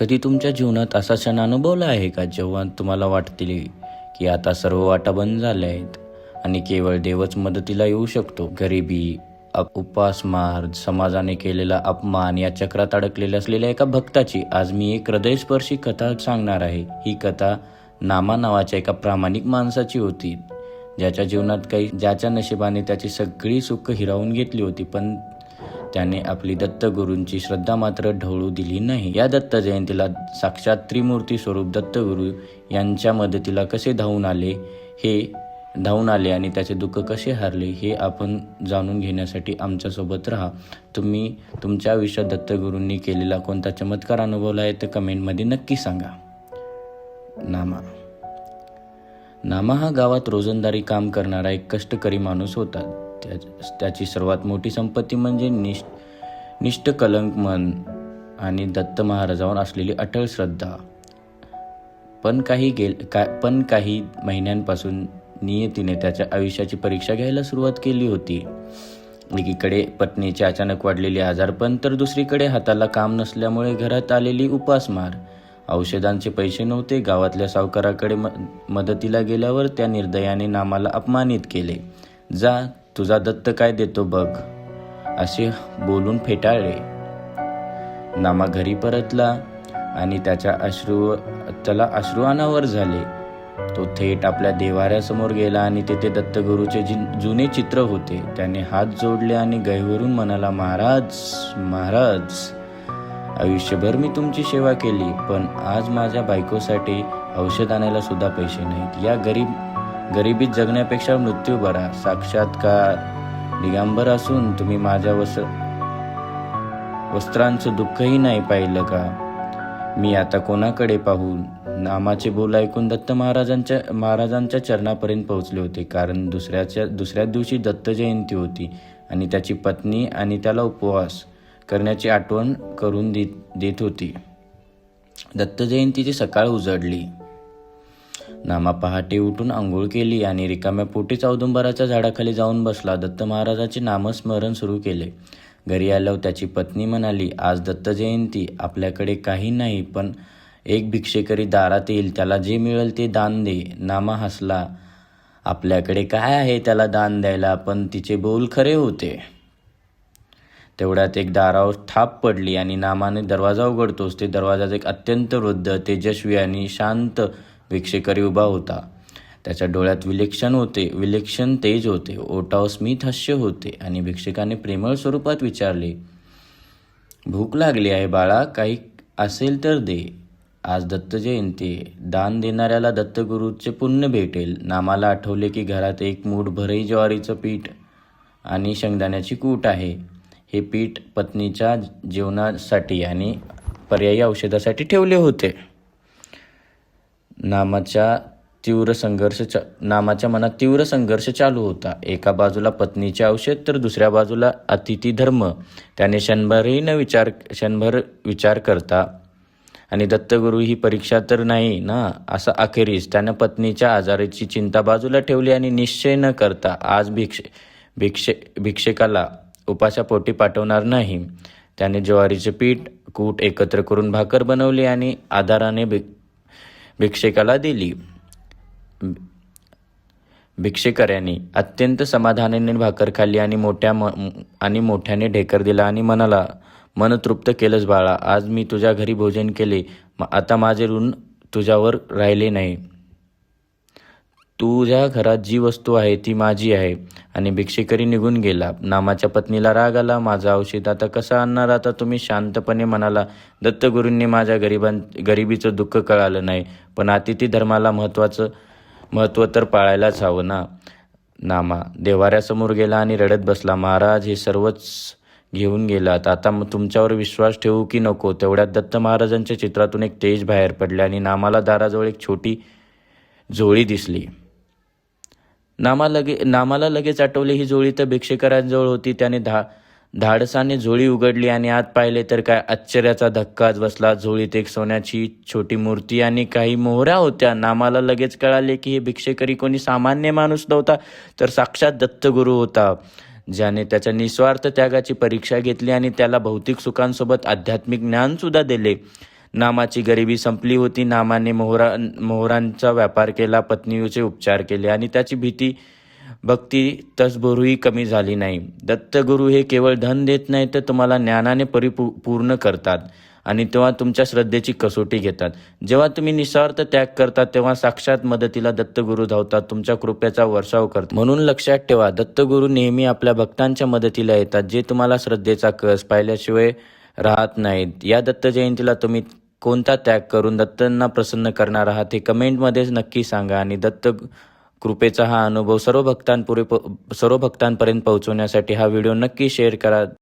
कधी तुमच्या जीवनात असा क्षण अनुभवला आहे का जेव्हा तुम्हाला वाटतील की आता सर्व वाटा बंद झाल्या आहेत आणि केवळ देवच मदतीला येऊ शकतो? गरिबी अप- उपासमार समाजाने केलेला अपमान या चक्रात अडकलेल्या असलेल्या एका भक्ताची आज मी एक हृदयस्पर्शी कथा सांगणार आहे. ही कथा नामा नावाच्या एका प्रामाणिक माणसाची होती ज्याच्या जीवनात काही ज्याच्या नशिबाने त्याची सगळी सुख हिरावून घेतली होती पण त्याने आपली दत्तगुरूंची श्रद्धा मात्र ढवळू दिली नाही. या दत्त जयंतीला साक्षात त्रिमूर्ती स्वरूप दत्तगुरू यांच्या मदतीला कसे धावून आले हे धावून आले आणि त्याचे दुःख कसे हरले हे आपण जाणून घेण्यासाठी आमच्यासोबत राहा. तुम्ही तुमच्या आयुष्यात दत्तगुरूंनी केलेला कोणता चमत्कार अनुभवला आहे तर कमेंटमध्ये नक्की सांगा. नामा. नामा हा गावात रोजंदारी काम करणारा एक कष्टकरी माणूस होता. त्या त्याची सर्वात मोठी संपत्ती म्हणजे निष्ठ निष्ठ कलंक मन आणि दत्त महाराजावर असलेली अटळ श्रद्धा. पण काही गेल का पण काही महिन्यांपासून नियतीने त्याच्या आयुष्याची परीक्षा घ्यायला सुरुवात केली होती. एकीकडे पत्नीचे अचानक वाढलेले आजारपण तर दुसरीकडे हाताला काम नसल्यामुळे घरात आलेली उपासमार. औषधांचे पैसे नव्हते गावातल्या सावकाराकडे म मदतीला गेल्यावर त्या निर्दयाने नामाला अपमानित केले. जा तुझा दत्त काय देतो बघ. असे बोलून फेटाळले. नामा घरी परतला आणि त्याच्या अश्रू त्याला अश्रू अनावर झाले. तो थेट आपल्या देवाऱ्यासमोर गेला आणि तेथे दत्तगुरूचे जी जुने चित्र होते. त्याने हात जोडले आणि गैवरून म्हणाला महाराज महाराज आयुष्यभर मी तुमची सेवा केली पण आज माझ्या बायकोसाठी औषध आणायला सुद्धा पैसे नाहीत. या गरीब गरिबीत जगण्यापेक्षा मृत्यू बरा साक्षात्कार. दिगंबर असून तुम्ही माझ्या वस वस्त्रांचं दुःखही नाही पाहिलं का? मी आता कोणाकडे पाहून? नामाचे बोल ऐकून दत्त महाराजांच्या महाराजांच्या चरणापर्यंत पोहोचले होते. कारण दुसऱ्याच्या दुसऱ्या दिवशी दत्त जयंती होती आणि त्याची पत्नी आणि त्याला उपवास करण्याची आठवण करून देत देत होती. दत्त जयंतीची सकाळ उजडली. नामा पहाटे उठून आंघोळ केली आणि रिकाम्या पोटीच औदुंबराच्या झाडाखाली जाऊन बसला. दत्त महाराजाचे नामस्मरण सुरू केले. घरी आल्यावर त्याची पत्नी म्हणाली आज दत्त जयंती. आपल्याकडे काही नाही पण एक भिक्षेकरी दारात येईल. त्याला जे मिळेल ते दान दे. नामा हसला आपल्याकडे काय आहे त्याला दान द्यायला? पण तिचे बोल खरे होते. तेवढ्यात एक दारावर थाप पडली आणि नामाने दरवाजा उघडतोच. ते दरवाजाचे एक अत्यंत वृद्ध तेजस्वी आणि शांत भिक्षेकरी उभा होता. त्याच्या डोळ्यात विलक्षण होते विलक्षण तेज होते. ओटाव स्मित हास्य होते आणि भिक्षकाने प्रेमळ स्वरूपात विचारले भूक लागली आहे बाळा काही असेल तर दे. आज दत्त जयंती दान देणाऱ्याला दत्तगुरूचे पुण्य भेटेल. नामाला आठवले की घरात एक मूठ भरई ज्वारीचं पीठ आणि शेंगदाण्याची कूट आहे. हे पीठ पत्नीच्या जेवणासाठी आणि पर्यायी औषधासाठी ठेवले होते. नामाच्या तीव्र संघर्ष चा नामाच्या मनात तीव्र संघर्ष चालू होता. एका बाजूला पत्नीचे औषध तर दुसऱ्या बाजूला अतिथी धर्म. त्याने क्षणभरही न विचार क्षणभर विचार करता आणि दत्तगुरू ही परीक्षा तर नाही ना? असं अखेरीस त्यानं पत्नीच्या आजाराची चिंता बाजूला ठेवली आणि निश्चय न करता आज भिक्षे भिक्षे भिक्षेकाला उपाशापोटी पाठवणार नाही. त्याने ज्वारीचे पीठ कूट एकत्र करून भाकर बनवली आणि आधाराने भि भिक्षेकाला दिली. भिक्षेकऱ्याने अत्यंत समाधानाने भाकर खाल्ली आणि मोठ्या म आणि मोठ्याने ढेकर दिला आणि मनाला मन तृप्त केलंच बाळा आज मी तुझ्या घरी भोजन केले. आता माझे ऋण तुझ्यावर राहिले नाही. तुझ्या घरात जी वस्तू आहे ती माझी आहे. आणि भिक्षेकरी निघून गेला. नामाच्या पत्नीला राग आला. माझं औषध आता कसं आणणार? आता तुम्ही शांतपणे म्हणाला दत्तगुरूंनी माझ्या गरिबां गरिबीचं दुःख कळालं नाही पण अतिथी धर्माला महत्त्वाचं महत्त्व तर पाळायलाच हवं ना. नामा देवाऱ्यासमोर गेला आणि रडत बसला. महाराज हे सर्वच घेऊन गेलात. आता मग तुमच्यावर विश्वास ठेवू की नको? तेवढ्यात दत्त महाराजांच्या चित्रातून एक तेज बाहेर पडले आणि नामाला दाराजवळ एक छोटी झोळी दिसली. नामा लगे नामाला लगेच आठवले ही जोळी तर भिक्षेकरांजवळ होती. त्याने धा धाडसाने झोळी उघडली आणि आत पाहिले तर काय आश्चर्याचा धक्काच बसला. झोळीत एक सोन्याची छोटी मूर्ती आणि काही मोहऱ्या होत्या. नामाला लगेच कळाले की हे भिक्षेकरी कोणी सामान्य माणूस नव्हता तर साक्षात दत्तगुरू होता. ज्याने त्याच्या निस्वार्थ त्यागाची परीक्षा घेतली आणि त्याला भौतिक सुखांसोबत आध्यात्मिक ज्ञानसुद्धा दिले. नामाची गरिबी संपली होती. नामाने मोहरा मोहरांचा व्यापार केला पत्नीचे उपचार केले आणि त्याची भीती भक्ती तसभरूही कमी झाली नाही. दत्तगुरू हे केवळ धन देत नाही तर तुम्हाला ज्ञानाने परिपू पूर्ण करतात आणि तेव्हा तुमच्या श्रद्धेची कसोटी घेतात. जेव्हा तुम्ही निस्वार्थ त्याग करता तेव्हा साक्षात मदतीला दत्तगुरू धावतात तुमच्या कृपेचा वर्षाव करतात. म्हणून लक्षात ठेवा दत्तगुरू नेहमी आपल्या भक्तांच्या मदतीला येतात जे तुम्हाला श्रद्धेचा कस पाहिल्याशिवाय राहत नाहीत. या दत्त जयंतीला तुम्ही कोणता त्याग करून दत्तांना प्रसन्न करणार आहात हे कमेंटमध्येच नक्की सांगा आणि दत्त कृपेचा हा अनुभव सर्व भक्तांपुरे सर्व भक्तांपर्यंत पोहोचवण्यासाठी हा व्हिडिओ नक्की शेअर करा.